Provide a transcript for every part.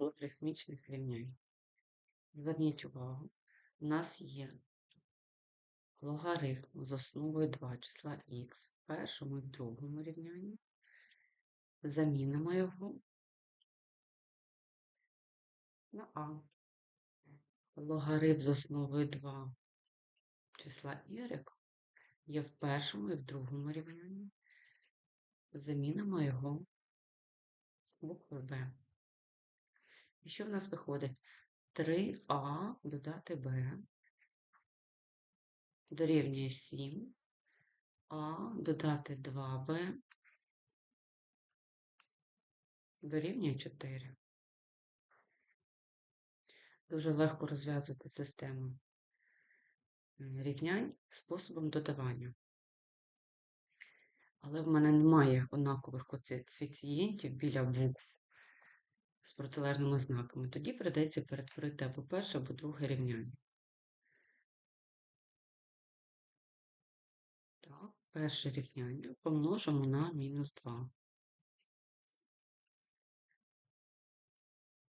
логарифмічних рівнянь. Зверніть увагу, у нас є логарифм з основою 2 числа х в першому і в другому рівнянні. Замінимо його на а. Логарифм з основою 2 числа y є в першому і в другому рівнянні. Замінимо його буквою b. І що в нас виходить? 3а додати b дорівнює 7, а додати 2b дорівнює 4. Дуже легко розв'язувати систему рівнянь способом додавання. Але в мене немає однакових коефіцієнтів біля букв з протилежними знаками. Тоді придеться перетворити або перше, або друге рівняння. Так, перше рівняння помножимо на мінус 2.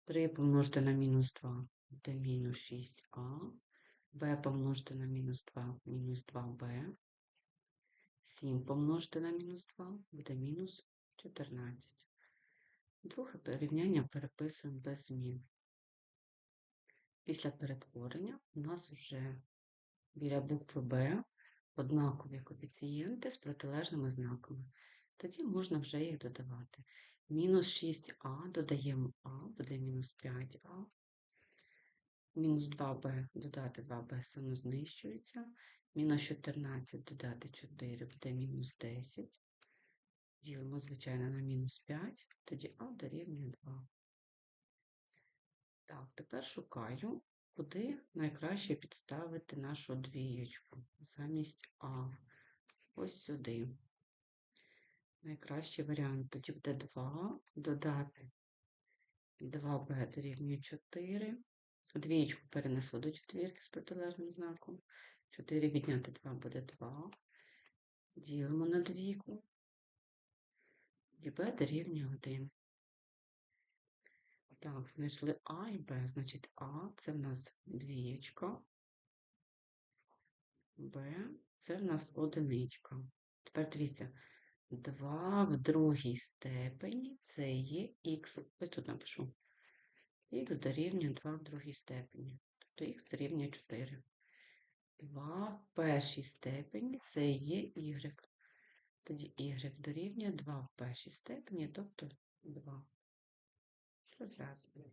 3 помножити на мінус 2 буде мінус 6а. b помножити на мінус 2 мінус 2b. 7 помножити на мінус 2 буде мінус 14. Друге порівняння переписуємо без змін. Після перетворення у нас вже біля букви b однакові коефіцієнти з протилежними знаками. Тоді можна вже їх додавати. Мінус 6а додаємо а, буде мінус 5а. Мінус 2b додати 2b самознищується. Мінус 14 додати 4 буде мінус 10. Ділимо, звичайно, на мінус 5, тоді а дорівнює 2. Так, тепер шукаю, куди найкраще підставити нашу двієчку замість А. Ось сюди. Найкращий варіант тоді буде 2, додати 2b дорівнює 4. Двієчку перенесу до четвірки з протилежним знаком. 4 відняти 2 буде 2. Ділимо на двійку. І b дорівнює 1. Так, знайшли А і Б. Значить, А це в нас двієчка. Б це в нас одиничка. Тепер дивіться, 2 в другій степені це є х. Ось тут напишу. Х дорівнює 2 в другій степені. Тобто х дорівнює 4. 2 в першій степені це є y. Тоді y дорівнює 2 в першій степені, тобто 2. Розв'язуємо.